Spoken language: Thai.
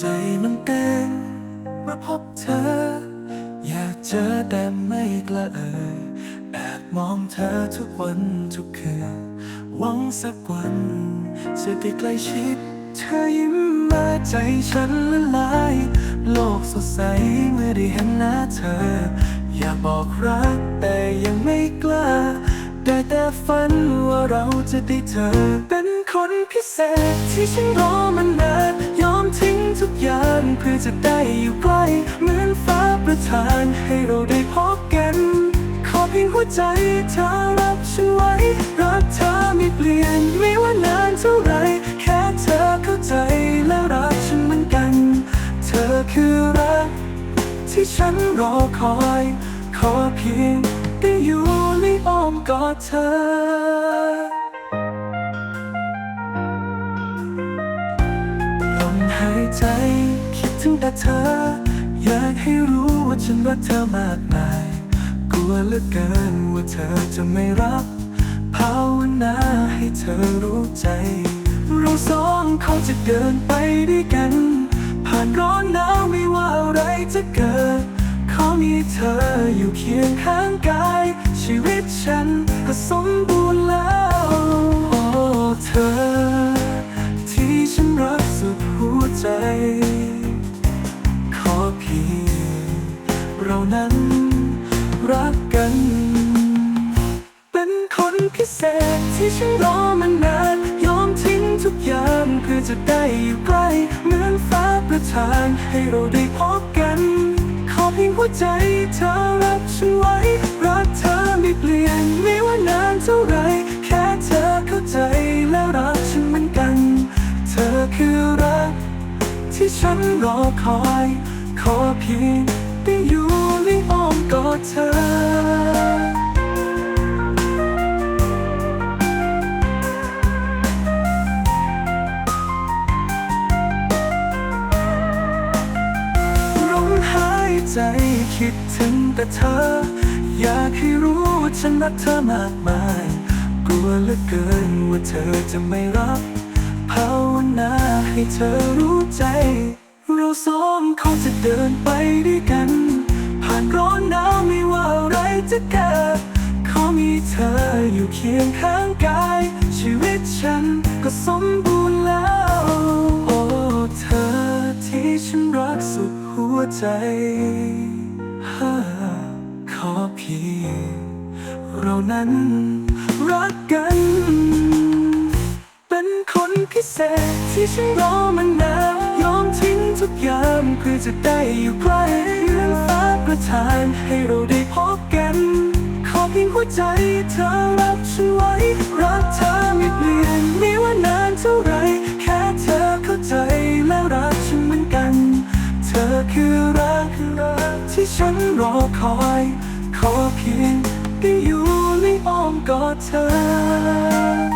ใจมันเต้นเมื่อพบเธอ อยากเจอแต่ไม่กล้าเอ่ยแอบมองเธอทุกวันทุกคืนหวังสักวันจะได้ใกล้ชิด เธอยิ้มมาใจฉันละลาย โลกสดใสเมื่อได้เห็นหน้าเธอ อยากบอกรักแต่ยังไม่กล้าได้แต่ฝันว่าเราจะได้เจอเป็นคนพิเศษที่ฉันรอมานาน ทุกอย่างเพื่อจะได้อยู่ใกล้เหมือนฟ้าประทานให้เราได้พบกัน ขอเพียงหัวใจเธอรับฉันไว้ รักเธอไม่เปลี่ยนไม่ว่านานเท่าไหรแค่เธอเข้าใจและรักฉันเหมือนกัน เธอคือรัก ที่ฉันรอคอย ขอเพียงได้อยู่ในอ้อมกอดเธอ หายใจ คิดถึงแต่เธอ อยากให้รู้ว่าฉันรักเธอมากมาย กลัวเหลือเกินว่าเธอจะไม่รับภาวนาให้เธอรู้ใจ เราสองเขาจะเดินไปด้วยกัน ผ่านร้อนหนาวไม่ว่าอะไรจะเกิดขอมีเธออยู่เคียงข้างกาย ชีวิตฉันก็สมบูรณ์แล้ว เรานั้น รักกัน เป็นคนพิเศษที่ฉันรอมานานยอมทิ้งทุกอย่างเพื่อจะได้อยู่ใกล้เหมือนฟ้าประทานให้เราได้พบกัน ขอเพียงหัวใจเธอรับฉันไว้ รักเธอไม่เปลี่ยนไม่ว่านานเท่าไหรแค่เธอเข้าใจและรักฉันเหมือนกัน เธอคือรักที่ฉันรอคอย ขอเพียง เธอ ลมหายใจคิดถึงแต่เธอ อยากให้รู้ว่าฉันรักเธอมากมาย กลัวเหลือเกินว่าเธอจะไม่รับภาวนาให้เธอรู้ใจ เราสองเขาจะเดินไปด้วยกัน จะเกิดขอมีเธออยู่เคียงข้างกาย ชีวิตฉันก็สมบูรณ์แล้ว โอ้เธอที่ฉันรักสุดหัวใจขอเพียงเรานั้นรักกัน เป็นคนพิเศษที่ฉันรอมานานยอมทิ้งทุกอย่างเพื่อจะได้อยู่ใกล้เหมือนฟ้าประทานให้เรา หัวใจเธอรับฉันไว้ รักเธอไม่เปลี่ยนไม่ว่านานเท่าไร แค่เธอเข้าใจและรักฉันเหมือนกัน เธอคือรักที่ฉันรอคอย ขอเพียงได้อยู่ในอ้อมกอดเธอ